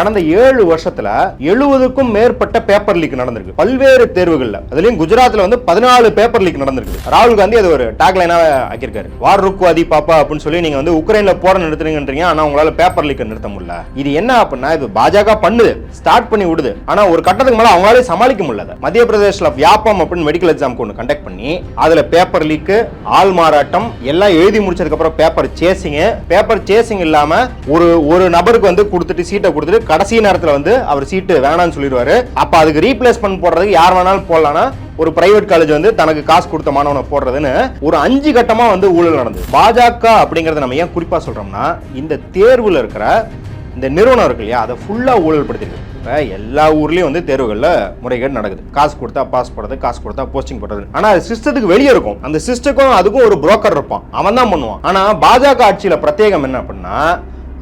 கடந்த ஏழு வருஷத்துல எழுபதுக்கும் மேற்பட்ட பேப்பர் லீக் நடந்திருக்கு. பல்வேறு தேர்வுகள்ல. அதுலயும் குஜராத்ல வந்து பதினாலு பேப்பர் லீக் நடந்திருக்கு. ராகுல் காந்தி அது ஒரு டேக்லைனா ஆக்கியிருக்காரு. வார் ருக்குவாதி பாப்பா அப்படின்னு சொல்லி நீங்க வந்து உக்ரைன்ல போற நிறுத்துறீங்கன்றீங்க ஆனா உங்களால பேப்பர் லீக் நிறுத்த முடியல. இது என்ன அப்படின்னா இது பாஜக பண்ணுது ஸ்டார்ட் பண்ணி விடுது. ஆனா ஒரு கட்டத்துக்கு மேல அவங்களாலே சமாளிக்க முடியல மத்திய பிரதேஷ்ல வியாபம் அப்படின்னு மெடிக்கல் எக்ஸாம் ஒன்று கண்டக்ட் பண்ணி அதுல பேப்பர் லீக் ஆள் மாறாட்டம் எல்லாம் எழுதி முடிச்சதுக்கு அப்புறம் பேப்பர் சேசிங் பேப்பர் சேசிங் இல்லாம ஒரு ஒரு நபருக்கு வந்து கொடுத்துட்டு சீட்டை கொடுத்துட்டு கடைசி நேரத்தில் வந்து அவர் சீட்டு வேணான்னு சொல்லிடுவாரு. அப்போ அதுக்கு ரீப்ளேஸ்மெண்ட் போடுறதுக்கு யார் வேணாலும் போடலாம்னா ஒரு பிரைவேட் காலேஜ் வந்து தனக்கு காசு கொடுத்த மாணவனை போடுறதுன்னு ஒரு அஞ்சு கட்டமா வந்து ஊழல் நடந்தது. பாஜக அப்படிங்கறத நம்ம ஏன் குறிப்பா சொல்றோம்னா இந்த தேர்வுல இருக்கிற இந்த நிறுவனம் இருக்கு இல்லையா அதை ஃபுல்லா ஊழல் படுத்திருக்கு இப்போ எல்லா ஊர்லேயும் வந்து தேர்வுகளில் முறைகேடு நடக்குது. காசு கொடுத்தா பாஸ் போடுறது காசு கொடுத்தா போஸ்டிங் போடுறது. ஆனால் அது சிஸ்டத்துக்கு வெளியே இருக்கும். அந்த சிஸ்டத்துக்கும் அதுக்கும் ஒரு புரோக்கர் இருப்பான். அவன் தான் பண்ணுவான். ஆனால் பாஜக ஆட்சியில் பிரத்யேகம் என்ன அப்படின்னா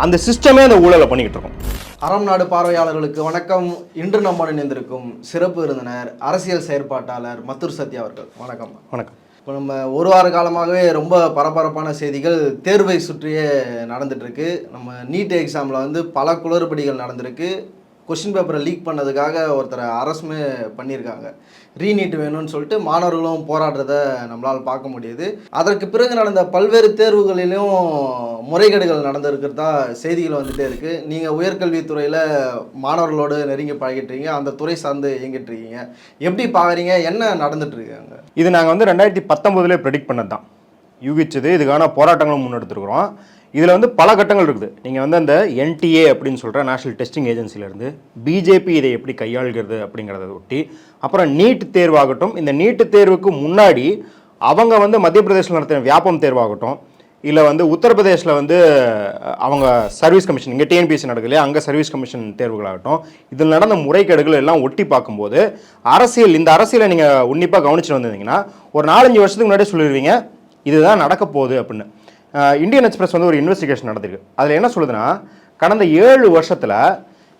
அந்த சிஸ்டமே அந்த ஊழலை பண்ணிக்கிட்டு இருக்கும். அறம் நாடு பார்வையாளர்களுக்கு வணக்கம். இன்று நம்முடன் இணைந்திருக்கும் சிறப்பு விருந்தினர் அரசியல் செயற்பாட்டாளர் மத்துர் சத்யா அவர்கள். வணக்கம். வணக்கம். இப்போ நம்ம ஒரு வார காலமாகவே ரொம்ப பரபரப்பான செய்திகள் தேர்வை சுற்றியே நடந்துட்டு இருக்கு. நம்ம நீட் எக்ஸாமில் வந்து பல குளறுபடிகள் நடந்திருக்கு. கொஷின் பேப்பரை லீக் பண்ணதுக்காக ஒருத்தரை அரசுமே பண்ணியிருக்காங்க. ரீநீட் வேணும்னு சொல்லிட்டு மாணவர்களும் போராடுறத நம்மளால் பார்க்க முடியுது. அதற்கு பிறகு நடந்த பல்வேறு தேர்வுகளிலும் முறைகேடுகள் நடந்திருக்கிறதா செய்திகள் வந்துகிட்டே இருக்குது நீங்கள் உயர்கல்வித்துறையில் மாணவர்களோடு நெருங்கி பழகிட்டு அந்த துறை சார்ந்து இயங்கிட்டு இருக்கீங்க எப்படி பார்க்குறீங்க? என்ன நடந்துட்டுருக்காங்க இது நாங்கள் வந்து ரெண்டாயிரத்தி பத்தொம்போதுலேயே ப்ரெடிக்ட் பண்ணது தான் யூகிச்சது இதுக்கான போராட்டங்களும் முன்னெடுத்துருக்குறோம். இதில் வந்து பல கட்டங்கள் இருக்குது. நீங்கள் வந்து அந்த என்டிஏ அப்படின்னு சொல்கிற நேஷனல் டெஸ்டிங் ஏஜென்சிலேருந்து பிஜேபி இதை எப்படி கையாள்கிறது அப்படிங்கிறத ஒட்டி அப்புறம் நீட் தேர்வாகட்டும் இந்த நீட்டு தேர்வுக்கு முன்னாடி அவங்க வந்து மத்திய பிரதேசில் நடத்தின வியாபம் தேர்வாகட்டும் இல்லை வந்து உத்தரப்பிரதேசில் வந்து அவங்க சர்வீஸ் கமிஷன் இங்கே டிஎன்பிஎஸ்சி நடக்குது இல்லையா அங்கே சர்வீஸ் கமிஷன் தேர்வுகளாகட்டும் இதில் நடந்த முறைகேடுகள் எல்லாம் ஒட்டி பார்க்கும்போது அரசியல் இந்த அரசியலை நீங்கள் உன்னிப்பாக கவனிச்சுட்டு வந்திருந்தீங்கன்னா ஒரு நாலஞ்சு வருஷத்துக்கு முன்னாடி சொல்லிடுவீங்க இதுதான் நடக்க போகுது அப்படின்னு. இந்தியன் எக்ஸ்பிரஸ் வந்து ஒரு இன்வெஸ்டிகேஷன் நடந்திருக்கு. அதில் என்ன சொல்லுதுன்னா கடந்த ஏழு வருஷத்தில்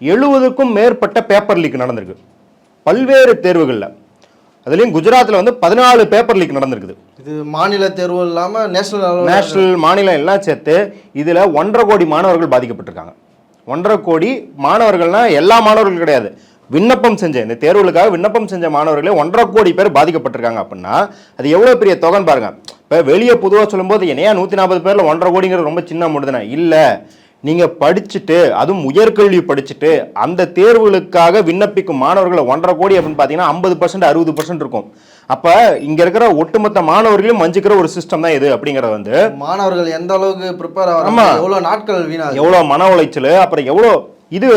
எழுபதுக்கும் மேற்பட்ட பேப்பர் லீக் நடந்திருக்கு. பல்வேறு தேர்வுகளில். அதுலேயும் குஜராத்தில் வந்து பதினாலு பேப்பர் லீக் நடந்திருக்குது. இது மாநில தேர்வு இல்லாமல் நேஷனல் நேஷனல் மாநிலம் எல்லாம் சேர்த்து இதில் ஒன்றரை கோடி மாணவர்கள் பாதிக்கப்பட்டிருக்காங்க. ஒன்றரை கோடி மாணவர்கள்னா எல்லா மாணவர்களும் கிடையாது. விண்ணப்பம் செஞ்ச இந்த தேர்வுகளுக்காக விண்ணப்பம் செஞ்ச மாணவர்களே ஒன்றரை கோடி பேர் பாதிக்கப்பட்டிருக்காங்க அப்படின்னா அது எவ்வளோ பெரிய தொகைன்னு பாருங்க. இப்போ வெளியே பொதுவாக சொல்லும்போது என்னையா நூற்றி நாற்பது பேரில் ஒன்றரை கோடிங்கிறது ரொம்ப சின்ன முடிதுனா இல்லை நீங்கள் படிச்சுட்டு அதுவும் உயர்கல்வி படிச்சுட்டு அந்த தேர்வுகளுக்காக விண்ணப்பிக்கும் மாணவர்களை ஒன்றரை கோடி அப்படின்னு பார்த்தீங்கன்னா ஐம்பது பர்சன்ட் அறுபது பர்சன்ட் இருக்கும். அப்போ இங்கே இருக்கிற ஒட்டுமொத்த மாணவர்களையும் வஞ்சிக்கிற ஒரு சிஸ்டம் தான் இது அப்படிங்கிறது வந்து. மாணவர்கள் எந்த அளவுக்கு ப்ரிப்பேர். ஆகிறாங்க? எவ்வளோ நாட்கள் வீணாகுது? எவ்வளோ மன உளைச்சல் அப்புறம் எவ்வளோ இது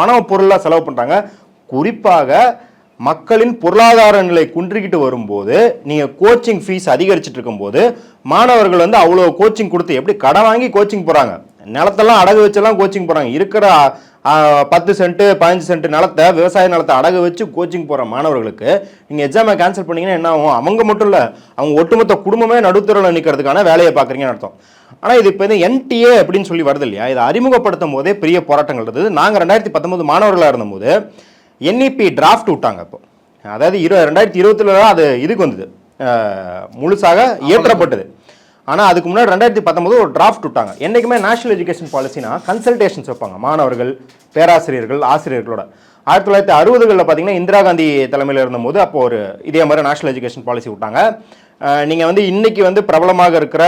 பண பொருளாக செலவு பண்ணுறாங்க குறிப்பாக மக்களின் பொருளாதார நிலை குன்றிக்கிட்டு வரும்போது நீங்கள் கோச்சிங் ஃபீஸ் அதிகரிச்சுட்டு இருக்கும்போது மாணவர்கள் வந்து அவ்வளோ கோச்சிங் கொடுத்து எப்படி கடன் வாங்கி கோச்சிங் போகிறாங்க நிலத்தெல்லாம் அடகு வச்செல்லாம் கோச்சிங் போகிறாங்க இருக்கிற பத்து சென்ட் பதினஞ்சு சென்ட் நிலத்தை விவசாய நிலத்தை அடகு வச்சு கோச்சிங் போகிற மாணவர்களுக்கு நீங்கள் எக்ஸாமை கேன்சல் பண்ணிங்கன்னா என்ன ஆகும்? அவங்க மட்டும் இல்லை அவங்க ஒட்டுமொத்த குடும்பமே நடுத்தரில் நிற்கிறதுக்கான வேலையை பார்க்குறீங்கன்னு அர்த்தம். ஆனால் இது இப்போ இந்த என்டிஏ அப்படின்னு சொல்லி வருது இல்லையா? இதை அறிமுகப்படுத்தும் போதே பெரிய போராட்டங்கள் இருந்தது. நாங்கள் ரெண்டாயிரத்தி பத்தொன்பது மாணவர்களாக இருந்தபோது என்இபி டிராஃப்ட் விட்டாங்க இப்போ அதாவது இரு ரெண்டாயிரத்தி இருபத்தில் அது இதுக்கு வந்தது. முழுசாக இயற்றப்பட்டது ஆனால் அதுக்கு முன்னாடி ரெண்டாயிரத்தி பத்தொன்பது ஒரு டிராஃப்ட் விட்டாங்க. என்றைக்குமே நேஷனல் எஜுகேஷன் பாலிசினா கன்சல்டேஷன்ஸ் வைப்பாங்க. மாணவர்கள் பேராசிரியர்கள் ஆசிரியர்களோட. ஆயிரத்தி தொள்ளாயிரத்தி அறுபதுகளில் பார்த்தீங்கன்னா இந்திரா காந்தி தலைமையில் இருந்தபோது அப்போ ஒரு இதே மாதிரி நேஷனல் எஜுகேஷன் பாலிசி விட்டாங்க. நீங்கள் வந்து இன்னைக்கு வந்து பிரபலமாக இருக்கிற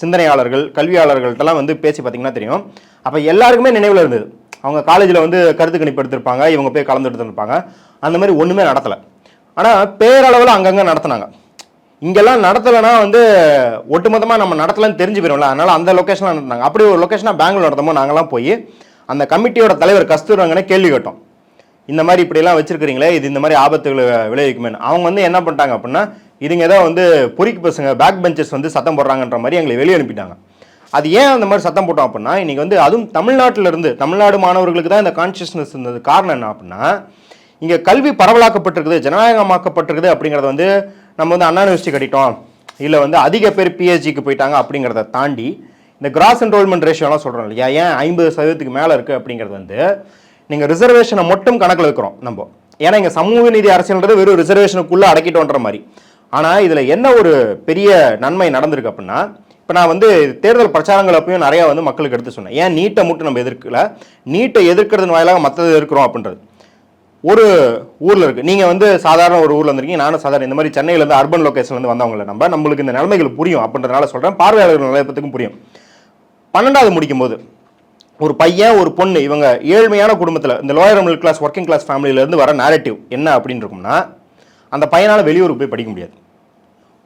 சிந்தனையாளர்கள் கல்வியாளர்கள்ட்டெல்லாம் வந்து பேசி பார்த்தீங்கன்னா தெரியும். அப்போ எல்லாருக்குமே நினைவில் இருந்தது. அவங்க காலேஜில் வந்து கருத்து கணிப்பு எடுத்திருப்பாங்க இவங்க போய் கலந்து எடுத்துருப்பாங்க. அந்த மாதிரி ஒன்றுமே நடத்தலை. ஆனால் பேரளவில் அங்கங்கே நடத்துனாங்க. இங்கெல்லாம் நடத்தலைன்னா வந்து ஒட்டுமொத்தமாக நம்ம நடத்தலன்னு தெரிஞ்சு போயிடும்ல அதனால் அந்த லொக்கேஷனில் நடத்தினாங்க. அப்படி ஒரு லொக்கேஷனாக பெங்களூர் நடத்தமோ நாங்களாம் போய் அந்த கமிட்டியோட தலைவர் கஸ்தூரங்கனே கேள்வி கேட்டோம். இந்த மாதிரி இப்படிலாம் வச்சுருக்கிறீங்களே இது இந்த மாதிரி ஆபத்துகளை விளைவிக்குமேன்னு. அவங்க வந்து என்ன பண்ணிட்டாங்க அப்படின்னா இதுங்க ஏதோ வந்து பொறிக்கு பசங்க பேக் பெஞ்சஸ் வந்து சத்தம் போடுறாங்கன்ற மாதிரி எங்களை வெளியே அனுப்பிட்டாங்க. அது ஏன் அந்த மாதிரி சத்தம் போட்டோம் அப்படின்னா இன்றைக்கி வந்து அதுவும் தமிழ்நாட்டிலிருந்து தமிழ்நாடு மாணவர்களுக்கு தான் இந்த கான்ஷியஸ்னஸ் இருந்தது. காரணம் என்ன அப்படின்னா இங்கே கல்வி பரவலாக்கப்பட்டிருக்குது ஜனநாயகமாக்கப்பட்டிருக்குது அப்படிங்கிறத வந்து நம்ம வந்து அண்ணா யூனிவர்சிட்டி கட்டிட்டோம். இல்லை வந்து அதிக பேர் பிஹெச்டிக்கு போயிட்டாங்க அப்படிங்கிறத தாண்டி இந்த கிராஸ் என்ரோல்மெண்ட் ரேஷியோலாம் சொல்கிறோம் இல்லையா? ஏன் ஐம்பது சதவீதத்துக்கு மேலே இருக்குது அப்படிங்கிறது வந்து நீங்கள் ரிசர்வேஷனை மட்டும் கணக்கில் வைக்கிறோம் நம்ம. ஏன்னா இங்கே சமூக நீதி அரசியல்ன்றது வெறும் ரிசர்வேஷனுக்குள்ளே அடக்கிட்டோன்ற மாதிரி. ஆனால் இதில் என்ன ஒரு பெரிய நன்மை நடந்திருக்கு அப்படின்னா இப்போ நான் வந்து தேர்தல் பிரச்சாரங்கள் அப்பயும் நிறையா வந்து மக்களுக்கு எடுத்து சொன்னேன். ஏன் நீட்டை மட்டும் நம்ம எதிர்க்கல? நீட்டை எதிர்க்கிறது வாயிலாக மற்றது எதிர்க்கிறோம் அப்படின்றது. ஒரு ஊரில் இருக்குது நீங்கள் வந்து சாதாரண ஒரு ஊரில் வந்திருக்கீங்க. நானும் சாதாரண இந்த மாதிரி சென்னையிலேருந்து அர்பன் லொக்கேஷன்லேருந்து வந்தவங்கள நம்ம நம்மளுக்கு இந்த நிலைமைகள் புரியும் அப்படின்றதுனால சொல்கிறேன் பார்வையாளர்கள் நிலையத்துக்கும் புரியும். பன்னெண்டாவது முடிக்கும் போது ஒரு பையன் ஒரு பொண்ணு இவங்க ஏழ்மையான குடும்பத்தில் இந்த lower middle class working class ஃபேமிலியில இருந்து வர நேரட்டிவ் என்ன அப்படின்னு இருக்கும்னா அந்த பையனால் வெளியூருக்கு போய் படிக்க முடியாது.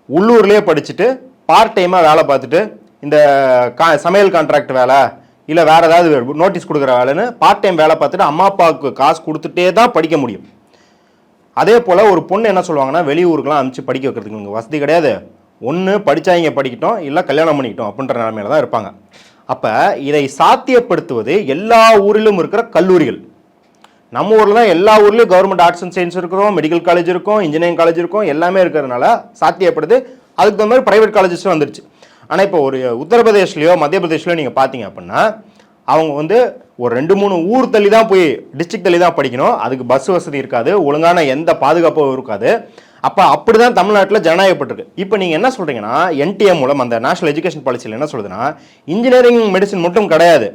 உள்ளூர்லேயே படிச்சுட்டு பார்ட் டைமாக வேலை பார்த்துட்டு இந்த கா சமையல் கான்ட்ராக்ட் வேலை இல்லை வேறு ஏதாவது நோட்டீஸ் கொடுக்குற வேலைன்னு பார்ட் டைம் வேலை பார்த்துட்டு அம்மா அப்பாவுக்கு காசு கொடுத்துட்டே தான் படிக்க முடியும். அதே போல் ஒரு பொண்ணு என்ன சொல்லுவாங்கன்னா வெளியூருக்குலாம் அனுப்பிச்சு படிக்க வைக்கிறதுக்கு இங்கே வசதி கிடையாது. ஒன்று படித்தாங்க படிக்கட்டும் இல்லை கல்யாணம் பண்ணிக்கிட்டோம் அப்படின்ற நிலமையில தான் இருப்பாங்க. அப்போ இதை சாத்தியப்படுத்துவது எல்லா ஊரிலும் இருக்கிற கல்லூரிகள். நம்ம ஊரில் தான் எல்லா ஊர்லேயும் கவர்மெண்ட் ஆர்ட்ஸ் அண்ட் சயின்ஸ் இருக்கிறோம் மெடிக்கல் காலேஜ் இருக்கும் இன்ஜினியரிங் காலேஜ் இருக்கும் எல்லாமே இருக்கிறதுனால சாத்தியப்படுது. அதுக்கு தகுந்த மாதிரி ப்ரைவேட் காலேஜஸும் வந்துருச்சு. ஆனால் இப்போ ஒரு உத்தரப்பிரதேஷ்லையோ மத்திய பிரதேஷ்லையோ நீங்கள் பார்த்தீங்க அப்படின்னா அவங்க வந்து ஒரு ரெண்டு மூணு ஊர் தள்ளி தான் போய் டிஸ்ட்ரிக்ட் தள்ளி தான் படிக்கணும். அதுக்கு பஸ் வசதி இருக்காது. ஒழுங்கான எந்த பாதுகாப்பும் இருக்காது. அப்போ அப்படி தான் தமிழ்நாட்டில் ஜனநாயகப்பட்டிருக்கு. இப்போ நீங்கள் என்ன சொல்கிறீங்கன்னா என்டிஎம் மூலம் அந்த நேஷனல் எஜுகேஷன் பாலிசியில் என்ன சொல்லுதுன்னா இன்ஜினியரிங் மெடிசன் மட்டும் கிடையாது.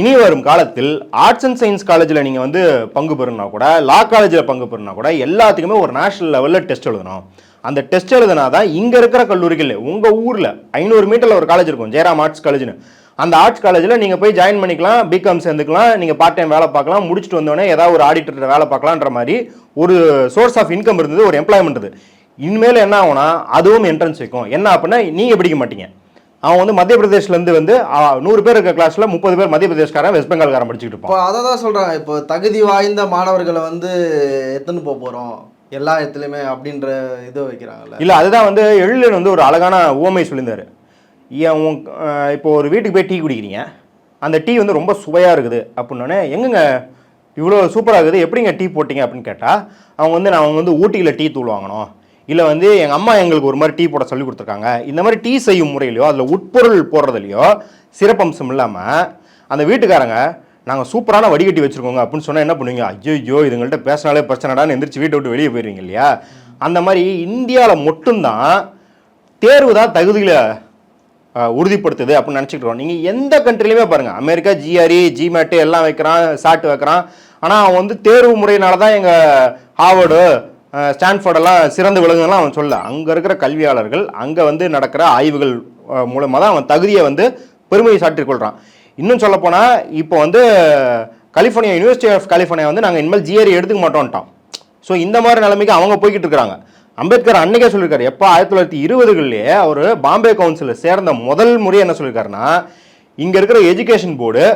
இனி வரும் காலத்தில் ஆர்ட்ஸ் அண்ட் சயின்ஸ் காலேஜில் நீங்கள் வந்து பங்கு பெறுனா கூட லா காலேஜில் பங்கு பெறணும்னா கூட எல்லாத்துக்குமே ஒரு நேஷனல் லெவலில் டெஸ்ட் எழுதணும். அந்த டெஸ்ட் எழுதுனா தான் இங்கே இருக்கிற கல்லூரிகள் உங்கள் ஊரில் ஐநூறு மீட்டரில் ஒரு காலேஜ் இருக்கும் ஜெயராம் ஆர்ட்ஸ் காலேஜ்னு அந்த ஆர்ட்ஸ் காலேஜில் நீங்கள் போய் ஜாயின் பண்ணிக்கலாம் பிகாம் சேர்ந்துக்கலாம் நீங்கள் பார்ட் டைம் வேலை பார்க்கலாம் முடிச்சுட்டு வந்தோடனே ஏதாவது ஒரு ஆடிட்டர் வேலை பார்க்கலான்ற மாதிரி ஒரு சோர்ஸ் ஆஃப் இன்கம் இருந்தது ஒரு எம்ப்ளாய்மெண்ட் இருந்தது இனிமேல் என்ன ஆகும்னா அதுவும் என்ட்ரன்ஸ் வைக்கும். என்ன அப்படின்னா நீங்கள் படிக்க மாட்டீங்க. அவன் வந்து மத்திய பிரதேஷ்லேருந்து வந்து நூறு பேர் இருக்க கிளாஸில் முப்பது பேர் மத்திய பிரதேஷ்காரன் வெஸ்ட் பெங்கால்காரன் படிச்சுட்டு இருப்பான். அதை தான் சொல்கிறாங்க இப்போ தகுதி வாய்ந்த மாணவர்களை வந்து எத்தனை போக போகிறோம் எல்லா இடத்துலையுமே அப்படின்ற இதை வைக்கிறாங்கல்ல. இல்லை அதுதான் வந்து எழிலன் வந்து ஒரு அழகான உவமை சொல்லியிருந்தார். ஏன் உன் இப்போ ஒரு வீட்டுக்கு போய் டீ குடிக்கிறீங்க. அந்த டீ வந்து ரொம்ப சுவையாக இருக்குது. அப்படின்னோடனே எங்கங்க? இவ்வளோ சூப்பராக இருக்குது. எப்படிங்க டீ போட்டிங்க? அப்படின்னு கேட்டால் அவங்க வந்து நான் அவங்க வந்து ஊட்டியில் டீ தூள் வாங்கணும். இல்லை வந்து எங்கள் அம்மா எங்களுக்கு ஒரு மாதிரி டீ போட சொல்லி கொடுத்துருக்காங்க. இந்த மாதிரி டீ செய்யும் முறையிலையோ அதில் உட்பொருள் போடுறதுலையோ சிறப்பம்சம் இல்லாமல் அந்த வீட்டுக்காரங்க நாங்கள் சூப்பரான வடிகட்டி வச்சுருக்கோங்க அப்படின்னு சொன்னால் என்ன பண்ணுவீங்க? ஐயோ இதுங்கள்ட்ட பேசினாலே பிரச்சனைடான்னு எந்திரிச்சு வீட்டை விட்டு வெளியே போயிருவீங்க இல்லையா? அந்த மாதிரி இந்தியாவில் மட்டும்தான் தேர்வு தான் தகுதியில் உறுதிப்படுத்துது அப்படின்னு நினச்சிக்கிட்டோம் நீங்கள் எந்த கண்ட்ரிலையுமே பாருங்கள் அமெரிக்கா ஜிஆர்இ ஜிமேட்டு எல்லாம் வைக்கிறான் சாட்டு வைக்கிறான். ஆனால் அவன் வந்து தேர்வு முறையினால தான் எங்கள் ஹார்வர்டு ஸ்டான்ஃபோர்டெல்லாம் சிறந்து விளங்குலாம் அவன் சொல்ல அங்கே இருக்கிற கல்வியாளர்கள் அங்கே வந்து நடக்கிற ஆய்வுகள் மூலமாக தான் அவன் தகுதியை வந்து பெருமையை சாற்றிக் கொள்கிறான் இன்னும் சொல்லப்போனால் இப்போ வந்து கலிஃபோர்னியா யூனிவர்சிட்டி ஆஃப் கலிஃபோர்னியா வந்து நாங்கள் இனிமேல் ஜிஆர்இ எடுத்துக்க மாட்டோம்ட்டான். ஸோ இந்த மாதிரி நிலைமைக்கு அவங்க போய்கிட்டு இருக்கிறாங்க அம்பேத்கர் அன்னைக்கே சொல்லியிருக்காரு எப்போ ஆயிரத்தி தொள்ளாயிரத்தி இருபதுகள்லேயே அவர் பாம்பே கவுன்சிலில் சேர்ந்த முதல் முறை என்ன சொல்லியிருக்காருன்னா இங்கே இருக்கிற எஜுகேஷன் போர்டு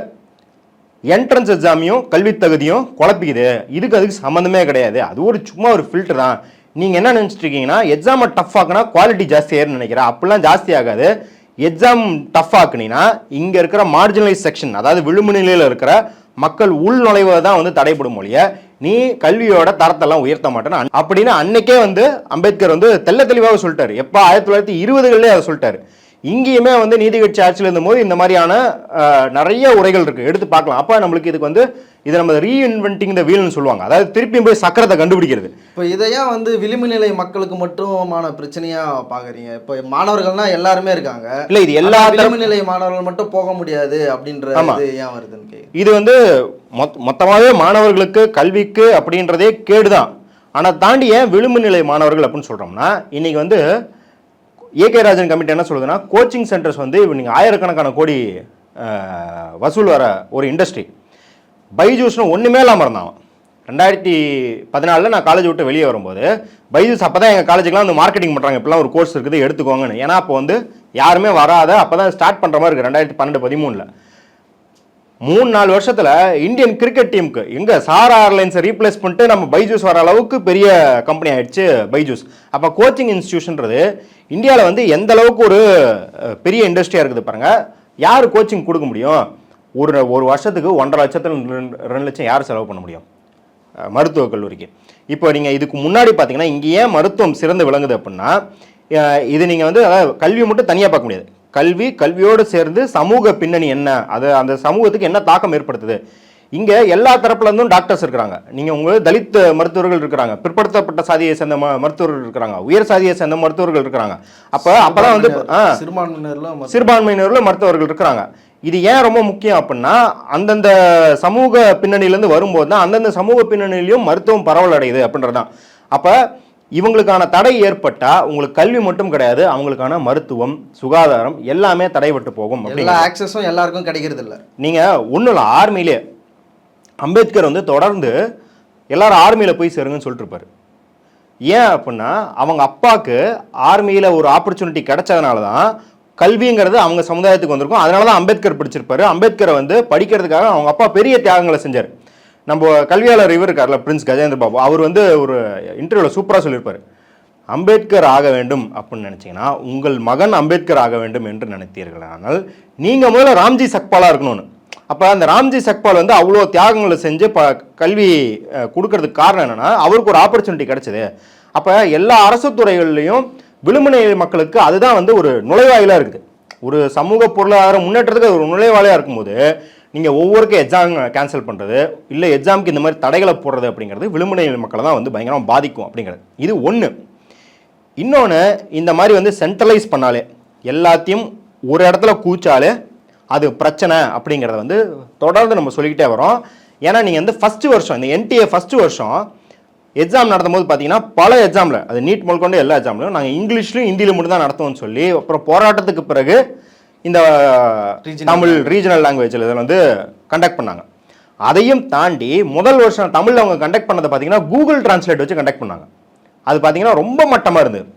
என்ட்ரன்ஸ் எக்ஸாமையும் கல்வி தகுதியும் குழப்பிக்குது. இதுக்கு அதுக்கு சம்மந்தமே கிடையாது. அது ஒரு சும்மா ஒரு ஃபில்டர் தான். நீங்கள் என்ன நினச்சிட்டு இருக்கீங்கன்னா எக்ஸாமை டஃப் ஆக்குனா குவாலிட்டி ஜாஸ்தி ஆயிருன்னு நினைக்கிறேன். அப்படிலாம் ஜாஸ்தி ஆகாது. எக்ஸாம் டஃப் ஆக்குனீங்கன்னா இங்கே இருக்கிற மார்ஜினலைஸ் செக்ஷன் அதாவது விளிம்பு நிலையில் இருக்கிற மக்கள் உள் நுழைவதை தான் வந்து தடைப்படும் மொழிய நீ கல்வியோட தரத்தெல்லாம் உயர்த்த மாட்டேன்னு அப்படின்னு அன்னைக்கே வந்து அம்பேத்கர் வந்து தெள்ள தெளிவாக சொல்லிட்டாரு. எப்போ ஆயிரத்தி தொள்ளாயிரத்தி இருபதுகளிலே அதை சொல்லிட்டாரு. இங்கேயுமே வந்து நீதி கட்சி ஆட்சியில் இருந்தபோது இந்த மாதிரியான நிறைய உரைகள் இருக்கு. எடுத்து பார்க்கலாம். அப்போ நம்மளுக்கு இதுக்கு வந்து இதை நம்ம ரீஇன்வென்டிங் த வீல்னு சொல்லுவாங்க. அதாவது திருப்பியும் போய் சக்கரத்தை கண்டுபிடிக்கிறது. இப்போ இதையா வந்து விளிம்பு நிலை மக்களுக்கு மட்டுமான பிரச்சனையா பாக்குறீங்க? இப்போ மாணவர்கள்னா எல்லாருமே இருக்காங்க. இல்லை இது எல்லா விளிம்பு நிலை மாணவர்கள் மட்டும் போக முடியாது அப்படின்ற ஏன் வருதுன்னு. இது வந்து மொத் மொத்தமாகவே மாணவர்களுக்கு கல்விக்கு அப்படின்றதே கேடுதான். ஆனால் தாண்டி ஏன் விளிம்பு நிலை மாணவர்கள் அப்படின்னு சொல்கிறோம்னா இன்னைக்கு வந்து ஏகே ராஜன் கமிட்டி என்ன சொல்லுதுன்னா கோச்சிங் சென்டர்ஸ் வந்து நீங்கள் ஆயிரக்கணக்கான கோடி வசூல் வர ஒரு இண்டஸ்ட்ரி பைஜூஸ்னு ஒன்றுமே இல்லாமல் இருந்தான் அவன். ரெண்டாயிரத்தி பதினாலில் நான் காலேஜ் விட்டு வெளியே வரும்போது பைஜூஸ் அப்போ தான் எங்கள் காலேஜுக்குலாம் வந்து மார்க்கெட்டிங் பண்ணுறாங்க இப்போலாம் ஒரு கோர்ஸ் இருக்குது எடுத்துக்கோங்கன்னு. ஏன்னா அப்போ வந்து யாருமே வராத அப்போ தான் ஸ்டார்ட் பண்ணுற மாதிரி இருக்குது ரெண்டாயிரத்தி பன்னெண்டு பதிமூணில். மூணு நாலு வருஷத்தில் இந்தியன் கிரிக்கெட் டீமுக்கு எங்க சாரா ஏர்லைன்ஸை ரீப்ளேஸ் பண்ணிட்டு நம்ம பைஜூஸ் வர அளவுக்கு பெரிய கம்பெனி ஆயிடுச்சு பைஜூஸ். அப்போ கோச்சிங் இன்ஸ்டியூஷன்றது இந்தியாவில் வந்து எந்த அளவுக்கு ஒரு பெரிய இண்டஸ்ட்ரியாக இருக்குது பாருங்கள் யார் கோச்சிங் கொடுக்க முடியும்? ஒரு ஒரு வருஷத்துக்கு ஒன்றரை லட்சத்தில் ரெண்டு ரெண்டு லட்சம் யார் செலவு பண்ண முடியும்? மருத்துவக் கல்லூரிக்கு. இப்போ நீங்கள் இதுக்கு முன்னாடி பார்த்தீங்கன்னா இங்கே ஏன் மருத்துவம் சிறந்து விளங்குது அப்படின்னா இது நீங்கள் வந்து அதாவது கல்வி மட்டும் தனியாக பார்க்க முடியாது. கல்வி கல்வியோடு சேர்ந்து சமூக பின்னணி என்ன? அது அந்த சமூகத்துக்கு என்ன தாக்கம் ஏற்படுத்துது? இங்க எல்லா தரப்புல இருந்தும் டாக்டர்ஸ் இருக்கிறாங்க. நீங்க உங்க தலித் மருத்துவர்கள் இருக்கிறாங்க. பிற்படுத்தப்பட்ட சாதியை சேர்ந்த மருத்துவர்கள் இருக்கிறாங்க. உயர் சாதியை சேர்ந்த மருத்துவர்கள் இருக்கிறாங்க. அப்ப அப்பதான் வந்து சிறுபான்மையினர்ல சிறுபான்மையினர்ல மருத்துவர்கள் இருக்கிறாங்க. இது ஏன் ரொம்ப முக்கியம் அப்படின்னா அந்தந்த சமூக பின்னணியிலேருந்து வரும்போது தான் அந்தந்த சமூக பின்னணியிலையும் மருத்துவம் பரவல் அடையுது அப்படின்றதுதான். அப்ப இவங்களுக்கான தடை ஏற்பட்டா உங்களுக்கு கல்வி மட்டும் கிடையாது அவங்களுக்கான மருத்துவம் சுகாதாரம் எல்லாமே தடைபட்டு போகும் எல்லா. ஆக்சஸும் எல்லாருக்கும் கிடைக்கிறது இல்ல நீங்க ஒன்றும் இல்லை ஆர்மியிலே அம்பேத்கர் வந்து தொடர்ந்து எல்லாரும் ஆர்மியில் போய் சேருங்கன்னு சொல்லிட்டு இருப்பாரு. ஏன் அப்படின்னா அவங்க அப்பாவுக்கு ஆர்மியில் ஒரு ஆப்பர்ச்சுனிட்டி கிடைச்சதுனால தான் கல்விங்கிறது அவங்க சமுதாயத்துக்கு வந்திருக்கும். அதனால தான் அம்பேத்கர் பிடிச்சிருப்பாரு. அம்பேத்கரை வந்து படிக்கிறதுக்காக அவங்க அப்பா பெரிய தியாகங்களை செஞ்சார். நம்ம கல்வியாளர் இவர் இருக்கார்ல பிரின்ஸ் கஜேந்திர பாபு. அவர் வந்து ஒரு இன்டர்வியூவில் சூப்பராக சொல்லியிருப்பார். அம்பேத்கர் ஆக வேண்டும் அப்படின்னு நினச்சிங்கன்னா உங்கள் மகன் அம்பேத்கர் ஆக வேண்டும் என்று நினைத்தீர்கள் ஆனால் நீங்கள் முதல்ல ராம்ஜி சக்பாலாக இருக்கணும்னு. அப்போ அந்த ராம்ஜி சக்பால் வந்து அவ்வளோ தியாகங்களை செஞ்சு ப கல்வி கொடுக்கறதுக்கு காரணம் என்னென்னா அவருக்கு ஒரு ஆப்பர்ச்சுனிட்டி கிடச்சிது. அப்போ எல்லா அரசு துறைகள்லையும் விளிம்புநிலை மக்களுக்கு அதுதான் வந்து ஒரு நுழைவாயிலாக இருக்குது. ஒரு சமூக பொருளாதார முன்னேற்றத்துக்கு ஒரு நுழைவாயிலா இருக்கும்போது நீங்கள் ஒவ்வொருக்கும் எக்ஸாம் கேன்சல் பண்ணுறது இல்லை எக்ஸாமுக்கு இந்த மாதிரி தடைகளை போடுறது அப்படிங்கிறது விளிம்புநிலை மக்களை தான் வந்து பயங்கரமாக பாதிக்கும் அப்படிங்கிறது. இது ஒன்று இன்னொன்று இந்த மாதிரி வந்து சென்ட்ரலைஸ் பண்ணாலே எல்லாத்தையும் ஒரு இடத்துல கூச்சாலே அது பிரச்சனை அப்படிங்கிறத வந்து தொடர்ந்து நம்ம சொல்லிக்கிட்டே வரோம். ஏன்னா நீங்கள் வந்து ஃபஸ்ட்டு வருஷம் இந்த என்டிஏ ஃபஸ்ட்டு வருஷம் எக்ஸாம் நடத்தும் போது பார்த்தீங்கன்னா பல எக்ஸாமில் அது நீட் முதல் கொண்டு எல்லா எக்ஸாம்லையும் நாங்கள் இங்கிலீஷ்லையும் ஹிந்தியிலும் மட்டும் தான் நடத்துவோம்னு சொல்லி அப்புறம் போராட்டத்துக்கு பிறகு இந்த தமிழ் ரீஜனல் லாங்குவேஜில் இதில் வந்து கண்டக்ட் பண்ணாங்க. அதையும் தாண்டி முதல் வருஷம் தமிழில் அவங்க கண்டக்ட் பண்ணதை பார்த்தீங்கன்னா கூகுள் டிரான்ஸ்லேட் வச்சு கண்டக்ட் பண்ணாங்க. அது பார்த்தீங்கன்னா ரொம்ப மட்டமாக இருந்தது.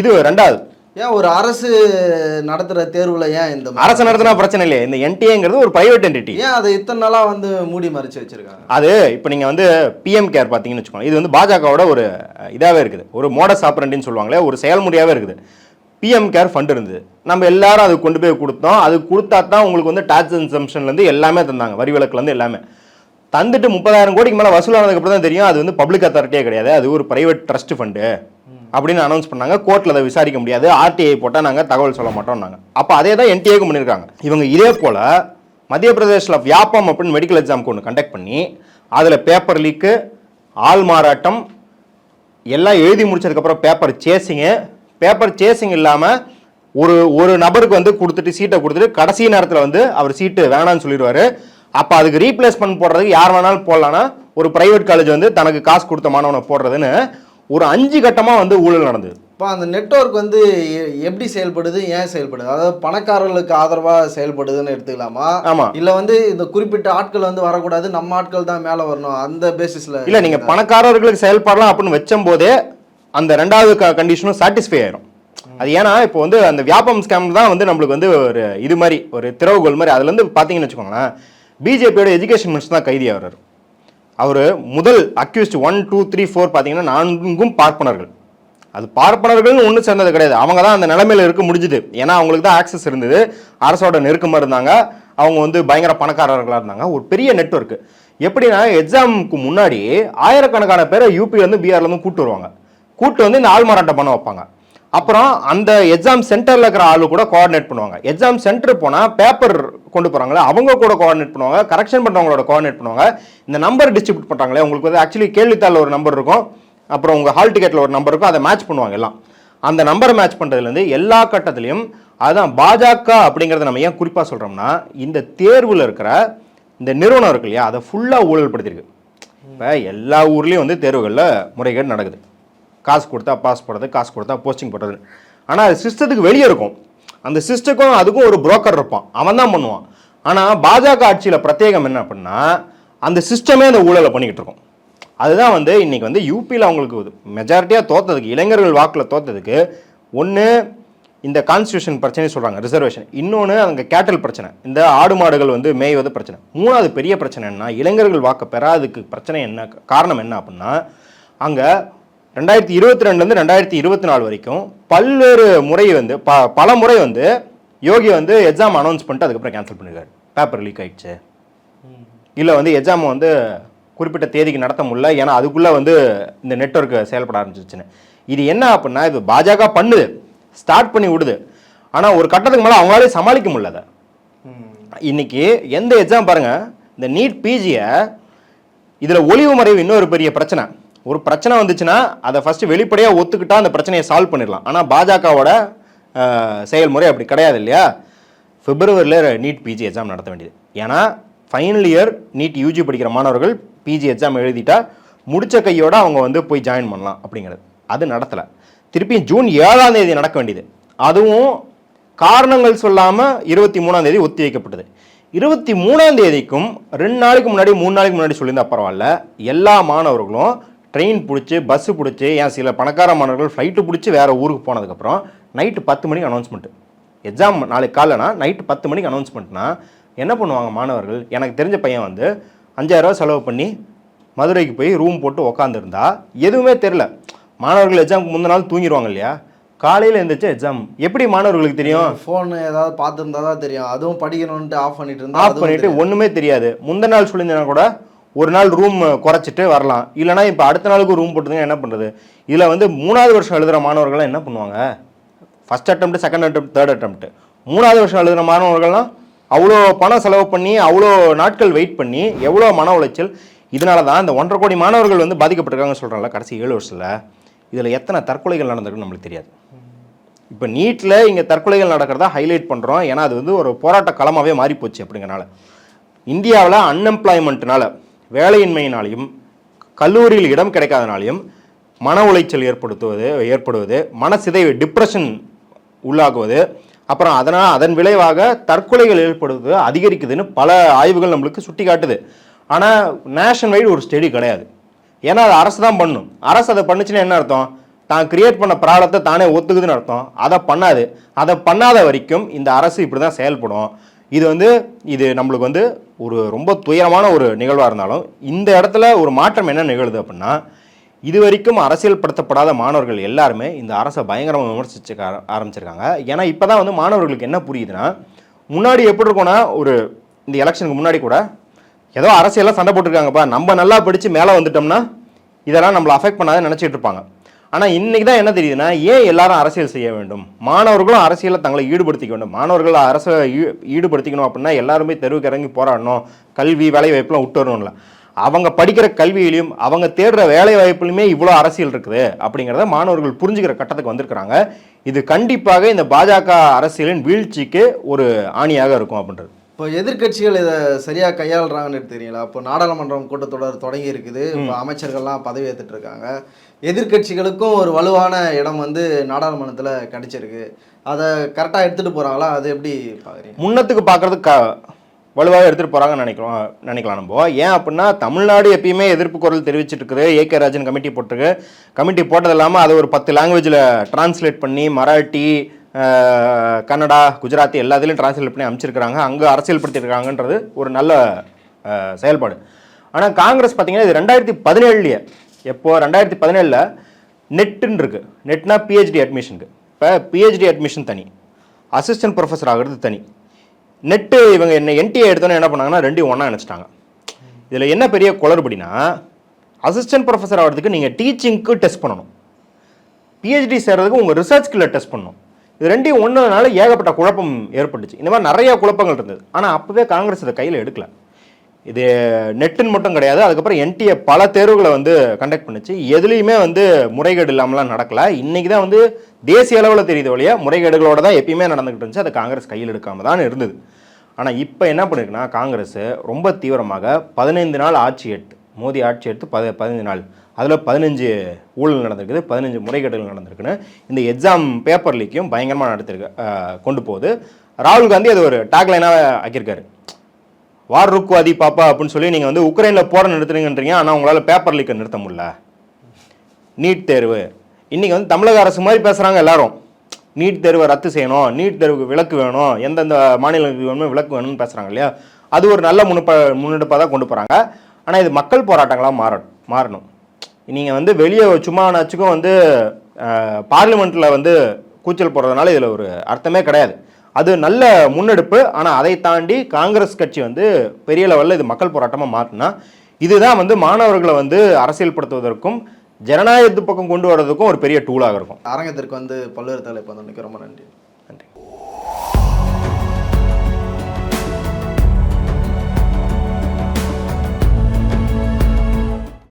இது ரெண்டாவது. ஏன் ஒரு அரசு நடத்துற தேர்வுல ஏன் இந்த அரசு நடத்தினா பிரச்சனை இல்லையே. இந்த என்டிஏங்கிறது ஒரு பிரைவேட் என்டிட்டி ஏன் அதை இத்தனை நாளா வந்து மூடி மறைச்சு வச்சிருக்காங்க? அது இப்போ நீங்கள் வந்து பிஎம் கேர் பார்த்தீங்கன்னு வச்சுக்கோங்க. இது வந்து பாஜகவோட ஒரு இதாகவே இருக்குது. ஒரு மோடஸ் ஆப்பரண்டின்னு சொல்லுவாங்களே ஒரு செயல்முறையாகவே இருக்குது. பிஎம் கேர் ஃபண்ட் இருந்தது. நம்ம எல்லாரும் அது கொண்டு போய் கொடுத்தோம். அது கொடுத்தா தான் உங்களுக்கு வந்து டாக்ஸ் இன்சம்ஷன்லேருந்து எல்லாமே தந்தாங்க. வரி விலக்குலேருந்து எல்லாமே. தந்துட்டு முப்பதாயிரம் கோடிக்கு மேலே வசூலானதுக்கு அப்புறம் தான் தெரியும். அது வந்து பப்ளிக் அத்தாரிட்டியே கிடையாது. அது ஒரு பிரைவேட் ட்ரஸ்ட் ஃபண்டு அப்படின்னு அனௌன்ஸ் பண்ணாங்க. கோர்ட்டில் அதை விசாரிக்க முடியாது. ஆர்டிஐ போட்டால் நாங்கள் தகவல் சொல்ல மாட்டோம்னாங்க. அப்போ அதே தான் என்டிஏக்கும் பண்ணியிருக்காங்க. இவங்க இதே போல் மத்திய பிரதேசில் வியாபம் அப்படின்னு மெடிக்கல் எக்ஸாம்க்கு ஒன்று கண்டக்ட் பண்ணி அதில் பேப்பர் லீக்கு ஆள் மாறாட்டம் எல்லாம் எழுதி முடிச்சதுக்கப்புறம் பேப்பர் சேசிங்கு பேப்பர் சேசிங் இல்லாமல் ஒரு ஒரு நபருக்கு வந்து கொடுத்துட்டு சீட்டை கொடுத்துட்டு கடைசி நேரத்தில் வந்து அவர் சீட்டு வேணாம்னு சொல்லிடுவாரு. அப்போ அதுக்கு ரீப்ளேஸ்மெண்ட் போடுறதுக்கு யார் வேணாலும் போடலான்னா ஒரு பிரைவேட் காலேஜ் வந்து தனக்கு காசு கொடுத்த மாணவனை போடுறதுன்னு ஒரு அஞ்சு கட்டமாக வந்து ஊழல் நடந்தது. இப்போ அந்த நெட்வொர்க் வந்து எப்படி செயல்படுது ஏன் செயல்படுது? அதாவது பணக்காரர்களுக்கு ஆதரவா செயல்படுதுன்னு எடுத்துக்கலாமா? ஆமா. இல்ல வந்து இந்த குறிப்பிட்ட ஆட்கள் வந்து வரக்கூடாது நம்ம ஆட்கள் தான் மேல வரணும் அந்த பேசிஸ்ல இல்லை நீங்கள் பணக்காரர்களுக்கு செயல்படலாம் அப்படின்னு வச்சும் போதே அந்த ரெண்டாவது கண்டிஷனும் சாட்டிஸ்ஃபை ஆயிரும். அது ஏன்னா இப்போ வந்து அந்த வியாபம் ஸ்கேம் தான் வந்து நம்மளுக்கு வந்து ஒரு இது மாதிரி ஒரு திறவுகோல் மாதிரி. அதுலேருந்து பார்த்தீங்கன்னு வச்சுக்கோங்களேன் பிஜேபியோட எஜுகேஷன் மினிஸ்டர் தான் கைதி ஆகிறார். அவர் முதல் accused one two three four பார்த்தீங்கன்னா நான்கும் பார்ப்பனர்கள். அது பார்ப்பனர்கள்னு ஒன்றும் சேர்ந்தது கிடையாது. அவங்க தான் அந்த நிலைமையில் இருக்க முடிஞ்சுது. ஏன்னா அவங்களுக்கு தான் ஆக்சஸ் இருந்தது. அரசோட நெருக்கமாக இருந்தாங்க. அவங்க வந்து பயங்கர பணக்காரர்களாக இருந்தாங்க. ஒரு பெரிய நெட்வொர்க் எப்படின்னா எக்ஸாமுக்கு முன்னாடி ஆயிரக்கணக்கான பேரை யூபியிலேருந்து பிஆர்லேருந்து கூப்பிட்டு வருவாங்க. கூட்டு வந்து இந்த ஆள் மாறாட்டம் பண்ண வைப்பாங்க. அப்புறம் அந்த எக்ஸாம் சென்டரில் இருக்கிற ஆளு கூட கோஆர்டினேட் பண்ணுவாங்க. எக்ஸாம் சென்டர் போனால் பேப்பர் கொண்டு போகிறாங்களே அவங்க கூட கோஆர்டினேட் பண்ணுவாங்க கரெக்ஷன் பண்ணுறவங்களோட கோஆர்டினேட் பண்ணுவாங்க. இந்த நம்பர் டிஸ்ட்ரிபியூட் பண்ணுறாங்களே உங்களுக்கு வந்து ஆக்சுவலி கேள்வித்தாளில் ஒரு நம்பர் இருக்கும். அப்புறம் உங்கள் ஹால் டிக்கெட்டில் ஒரு நம்பர் இருக்கும் அதை மேட்ச் பண்ணுவாங்க எல்லாம். அந்த நம்பரை மேட்ச் பண்ணுறதுலேருந்து எல்லா கட்டத்துலையும் அதுதான் பாஜக அப்படிங்கிறத நம்ம ஏன் குறிப்பாக சொல்கிறோம்னா இந்த தேர்வில் இருக்கிற இந்த நிறுவனம் இருக்கு இல்லையா அதை ஃபுல்லாக ஊழல்படுத்தியிருக்கு. இப்போ எல்லா ஊர்லேயும் வந்து தேர்வுகளில் முறைகேடு நடக்குது. காசு கொடுத்தா பாஸ் போடுறது காசு கொடுத்தா போஸ்டிங் போடுறது. ஆனால் அது சிஸ்டத்துக்கு வெளியே இருக்கும். அந்த சிஸ்டக்கும் அதுக்கும் ஒரு புரோக்கர் இருப்பான். அவன் தான் பண்ணுவான். ஆனால் பாஜக ஆட்சியில் பிரத்யேகம் என்ன அப்படின்னா அந்த சிஸ்டமே அந்த ஊழலை பண்ணிக்கிட்டு இருக்கும். அதுதான் வந்து இன்றைக்கி வந்து யூபியில் அவங்களுக்கு மெஜாரிட்டியாக தோத்ததுக்கு இளைஞர்கள் வாக்கில் தோத்ததுக்கு ஒன்று இந்த கான்ஸ்டியூஷன் பிரச்சனை சொல்கிறாங்க ரிசர்வேஷன் இன்னொன்று அங்கே கேட்டல் பிரச்சனை. இந்த ஆடு மாடுகள் வந்து மேய்வது பிரச்சனை. மூணாவது பெரிய பிரச்சனை என்ன இளைஞர்கள் வாக்கு பெறாததுக்கு பிரச்சனை என்ன காரணம் என்ன அப்படின்னா அங்கே ரெண்டாயிரத்தி இருபத்தி ரெண்டுலேருந்து ரெண்டாயிரத்தி இருபத்தி நாலு வரைக்கும் பல்வேறு முறை வந்து ப பல முறை வந்து யோகி வந்து எக்ஸாம் அனௌன்ஸ் பண்ணிட்டு அதுக்கப்புறம் கேன்சல் பண்ணிருக்காரு. பேப்பர் லீக் ஆயிடுச்சு. இல்லை வந்து எக்ஸாம் வந்து குறிப்பிட்ட தேதிக்கு நடத்த முடியல. ஏன்னா அதுக்குள்ளே வந்து இந்த நெட்வொர்க் செயல்பட ஆரம்பிச்சிச்சுன்னு இது என்ன அப்படின்னா இது பாஜக பண்ணுது. ஸ்டார்ட் பண்ணி விடுது. ஆனால் ஒரு கட்டத்துக்கு மேலே அவங்களாலே சமாளிக்க முடியல அதை. இன்னைக்கு எந்த எக்ஸாம் பாருங்க இந்த நீட் பிஜியை இதில் ஒளிவு மறைவு இன்னொரு பெரிய பிரச்சனை. ஒரு பிரச்சனை வந்துச்சுன்னா அதை ஃபஸ்ட்டு வெளிப்படையாக ஒத்துக்கிட்டா அந்த பிரச்சனையை சால்வ் பண்ணிடலாம். ஆனால் பாஜகவோட செயல்முறை அப்படி கிடையாது இல்லையா? பிப்ரவரியில் நீட் பிஜி எக்ஸாம் நடத்த வேண்டியது. ஏன்னா ஃபைனல் இயர் நீட் யூஜி படிக்கிற மாணவர்கள் பிஜி எக்ஸாம் எழுதிட்டா முடித்த கையோடு அவங்க வந்து போய் ஜாயின் பண்ணலாம் அப்படிங்கிறது. அது நடத்தலை. திருப்பி ஜூன் ஏழாம் தேதி நடக்க வேண்டியது. அதுவும் காரணங்கள் சொல்லாமல் இருபத்தி மூணாம் தேதி ஒத்தி வைக்கப்பட்டது. இருபத்தி மூணாம் தேதிக்கும் ரெண்டு நாளைக்கு முன்னாடி மூணு நாளைக்கு முன்னாடி சொல்லியிருந்தா பரவாயில்ல. எல்லா மாணவர்களும் ட்ரெயின் பிடிச்சி பஸ்ஸு பிடிச்சி ஏன் சில பணக்கார மாணவர்கள் ஃப்ளைட்டு பிடிச்சி வேறு ஊருக்கு போனதுக்கப்புறம் நைட்டு பத்து மணிக்கு அனௌன்ஸ்மெண்ட்டு எக்ஸாம் நாளைக்கு காலைலனா நைட்டு பத்து மணிக்கு அனௌன்ஸ்மெண்ட்னா என்ன பண்ணுவாங்க மாணவர்கள்? எனக்கு தெரிஞ்ச பையன் வந்து அஞ்சாயிரரூவா செலவு பண்ணி மதுரைக்கு போய் ரூம் போட்டு உக்காந்துருந்தா எதுவுமே தெரில மாணவர்கள் எக்ஸாமுக்கு முந்தின நாள் தூங்கிடுவாங்க இல்லையா? காலையில் எழுந்திரிச்சு எக்ஸாம் எப்படி மாணவர்களுக்கு தெரியும்? ஃபோன் ஏதாவது பார்த்துருந்தா தான் தெரியும். அதுவும் படிக்கணும்ட்டு ஆஃப் பண்ணிட்டு இருந்தா ஆஃப் பண்ணிட்டு. ஒண்ணுமே தெரியாது. முந்தின நாள் சொல்லியிருந்தா கூட ஒரு நாள் ரூம் குறைச்சிட்டு வரலாம். இல்லைனா இப்போ அடுத்த நாளுக்கு ரூம் போட்டுதுங்க என்ன பண்ணுறது இதில் வந்து மூணாவது வருஷம் எழுதுகிற மாணவர்கள்லாம் என்ன பண்ணுவாங்க? First attempt second attempt third attempt மூணாவது வருஷம் எழுதுகிற மாணவர்கள்லாம் அவ்வளோ பணம் செலவு பண்ணி அவ்வளோ நாட்கள் வெயிட் பண்ணி எவ்வளோ மன உளைச்சல். இதனால தான் இந்த ஒன்றரை கோடி மாணவர்கள் வந்து பாதிக்கப்பட்டிருக்காங்கன்னு சொல்கிறாங்களா கடைசி ஏழு வருஷத்தில். இதில் எத்தனை தற்கொலைகள் நடந்திருக்குன்னு நம்மளுக்கு தெரியாது. இப்போ நீட்டில் இங்கே தற்கொலைகள் நடக்கிறதா ஹைலைட் பண்ணுறோம் ஏன்னா அது வந்து ஒரு போராட்ட களமாகவே மாறிப்போச்சு அப்படிங்கிறனால. இந்தியாவில் அன்எம்ப்ளாய்மெண்ட்னால வேலையின்மையினாலையும் கல்லூரியில் இடம் கிடைக்காதனாலையும் மன உளைச்சல் ஏற்படுத்துவது ஏற்படுவது மனசிதைவு டிப்ரெஷன் உள்ளாகுவது அப்புறம் அதனால் அதன் விளைவாக தற்கொலைகள் ஏற்படுவது அதிகரிக்குதுன்னு பல ஆய்வுகள் நம்மளுக்கு சுட்டி காட்டுது ஆனால் நேஷன் வைடு ஒரு ஸ்டடி கிடையாது. ஏன்னா அது அரசு தான் பண்ணும். அரசு அதை பண்ணுச்சுன்னா என்ன அர்த்தம்? தான் கிரியேட் பண்ண ப்ராப்ளத்தை தானே ஒத்துக்குதுன்னு அர்த்தம். அதை பண்ணாது. அதை பண்ணாத வரைக்கும் இந்த அரசு இப்படி தான் செயல்படும். இது வந்து இது நம்மளுக்கு வந்து ஒரு ரொம்ப துயரமான ஒரு நிகழ்வாக இருந்தாலும் இந்த இடத்துல ஒரு மாற்றம் என்ன நிகழுது அப்படின்னா இது வரைக்கும் அரசியல்படுத்தப்படாத மாணவர்கள் எல்லாருமே இந்த அரசை பயங்கரமாக விமர்சிச்சு ஆரம்பிச்சிருக்காங்க. ஏன்னா இப்போ தான் வந்து மாணவர்களுக்கு என்ன புரியுதுன்னா முன்னாடி எப்படி இருக்கும்னா ஒரு இந்த எலெக்ஷனுக்கு முன்னாடி கூட ஏதோ அரசியலாக சண்டை போட்டிருக்காங்கப்பா நம்ம நல்லா படித்து மேலே வந்துட்டோம்னா இதெல்லாம் நம்மளை அஃபெக்ட் பண்ணாத நினச்சிட்டு இருப்பாங்க. ஆனால் இன்னைக்கு தான் என்ன தெரியுதுன்னா ஏன் எல்லாரும் அரசியல் செய்ய வேண்டும்? மாணவர்களும் அரசியலில் தங்களை ஈடுபடுத்திக்க வேண்டும். மாணவர்கள் அரசை ஈடுபடுத்திக்கணும் அப்படின்னா எல்லாருமே தெருவுக்கு இறங்கி போராடணும். கல்வி வேலை வாய்ப்புலாம் விட்டு வரணும்ல. அவங்க படிக்கிற கல்வியிலையும் அவங்க தேடுற வேலை வாய்ப்புலையுமே இவ்வளோ அரசியல் இருக்குது. அப்படிங்கிறத மாணவர்கள் புரிஞ்சுக்கிற கட்டத்துக்கு வந்திருக்கிறாங்க. இது கண்டிப்பாக இந்த பாஜக அரசியலின் வீழ்ச்சிக்கு ஒரு ஆணியாக இருக்கும் அப்படின்றது. இப்போ எதிர்க்கட்சிகள் இதை சரியா கையாளுறாங்கன்னு தெரியுங்களா இப்போ நாடாளுமன்றம் கூட்டத்தொடர் தொடங்கி இருக்குது. இப்போ அமைச்சர்கள்லாம் பதவி ஏற்றுட்டு இருக்காங்க. எதிர்க்கட்சிகளுக்கும் ஒரு வலுவான இடம் வந்து நாடாளுமன்றத்தில் கிடைச்சிருக்கு. அதை கரெக்டாக எடுத்துகிட்டு போகிறாங்களா அது எப்படி பார்க்குறீங்க முன்னத்துக்கு பார்க்குறது க வலுவாக எடுத்துகிட்டு போகிறாங்கன்னு நினைக்கிறோம் நினைக்கலாம் நம்ம. ஏன் அப்படின்னா தமிழ்நாடு எப்பயுமே எதிர்ப்பு குரல் தெரிவிச்சிட்டு இருக்குது ஏகே ராஜன் கமிட்டி போட்டிருக்கு. கமிட்டி போட்டது இல்லாமல் அதை ஒரு பத்து லாங்குவேஜில் டிரான்ஸ்லேட் பண்ணி மராட்டி கன்னடா குஜராத்தி எல்லாத்துலேயும் டிரான்ஸ்லேட் பண்ணி அமைச்சிருக்கிறாங்க. அங்கே அரசியல்படுத்திருக்காங்கன்றது ஒரு நல்ல செயல்பாடு. ஆனால் காங்கிரஸ் பார்த்தீங்கன்னா இது ரெண்டாயிரத்தி பதினேழுலேயே எப்போ? ரெண்டாயிரத்தி பதினேழில் நெட்டுன்னு இருக்கு நெட்னா பிஹெச்டி அட்மிஷனுக்கு இப்போ பிஹெச்டி அட்மிஷன் தனி. அசிஸ்டன்ட் ப்ரொஃபஸர் ஆகிறது தனி. நெட்டு இவங்க என்ன என்டிஏ எடுத்தோன்னே என்ன பண்ணாங்கன்னா ரெண்டையும் ஒன்றா நினச்சிட்டாங்க இதில் என்ன பெரிய குளறுபடினா அசிஸ்டன்ட் ப்ரொஃபஸர் ஆகிறதுக்கு நீங்கள் டீச்சிங்க்கு டெஸ்ட் பண்ணணும். பிஹெச்டி சேர்றதுக்கு உங்கள் ரிசர்ச் ஸ்கில்லை டெஸ்ட் பண்ணணும். இது ரெண்டையும் ஒன்றுனால ஏகப்பட்ட குழப்பம் ஏற்பட்டுச்சு. இந்த மாதிரி நிறைய குழப்பங்கள் இருந்தது. ஆனால் அப்போவே காங்கிரஸ் இதை கையில் எடுக்கலை. இது நெட்டுன்னு மட்டும் கிடையாது. அதுக்கப்புறம் என்டிஏ பல தேர்வுகளை வந்து கண்டக்ட் பண்ணுச்சு. எதுலேயுமே வந்து முறைகேடு இல்லாமலாம் நடக்கல. இன்னைக்கு தான் வந்து தேசிய அளவில் தெரியுது வழியா முறைகேடுகளோடு தான் எப்பயுமே நடந்துகிட்டு இருந்துச்சு. அது காங்கிரஸ் கையில் எடுக்காமல் தான் இருந்தது. ஆனால் இப்போ என்ன பண்ணிருக்குன்னா காங்கிரஸ் ரொம்ப தீவிரமாக பதினைந்து நாள் ஆட்சி எடுத்து மோடி ஆட்சி எடுத்து பத பதினஞ்சு நாள். அதில் பதினஞ்சு ஊழல் நடந்திருக்குது பதினஞ்சு முறைகேடுகள் நடந்திருக்குன்னு. இந்த எக்ஸாம் பேப்பர் லீக்கையும் பயங்கரமாக நடத்திருக்கு கொண்டு போகுது. ராகுல் காந்தி அது ஒரு டாக்லைனாக ஆக்கியிருக்காரு. வார் ருக்குவாதி பாப்பா அப்படின்னு சொல்லி நீங்கள் வந்து உக்ரைனில் போற நிறுத்துறீங்கன்றீங்க. ஆனால் உங்களால் பேப்பர் லீக்கை நிறுத்த முடியல. நீட் தேர்வு. இன்றைக்கி வந்து தமிழக அரசு மாதிரி பேசுகிறாங்க எல்லாரும். நீட் தேர்வை ரத்து செய்யணும். நீட் தேர்வுக்கு விலக்கு வேணும். எந்தெந்த மாநிலங்களுக்கு வேணுமோ விலக்கு வேணும்னு பேசுகிறாங்க இல்லையா? அது ஒரு நல்ல முன்னப்ப முன்னெடுப்பாக தான் கொண்டு போகிறாங்க ஆனால் இது மக்கள் போராட்டங்களாக மாற மாறணும். நீங்கள் வந்து வெளியே சும்மா நச்சுக்கும் வந்து பார்லிமெண்ட்டில் வந்து கூச்சல் போடுறதுனால இதில் ஒரு அர்த்தமே கிடையாது. அது நல்ல முன்னெடுப்பு. ஆனால் அதை தாண்டி காங்கிரஸ் கட்சி வந்து பெரிய லெவலில் இது மக்கள் போராட்டமாக மாற்றினா இதுதான் வந்து மாணவர்களை வந்து அரசியல்படுத்துவதற்கும் ஜனநாயகத்து பக்கம் கொண்டு வர்றதுக்கும் ஒரு பெரிய டூலாக இருக்கும். அரங்கத்திற்கு வந்து பல்வேறு தலைப்பு வந்து ரொம்ப நன்றி.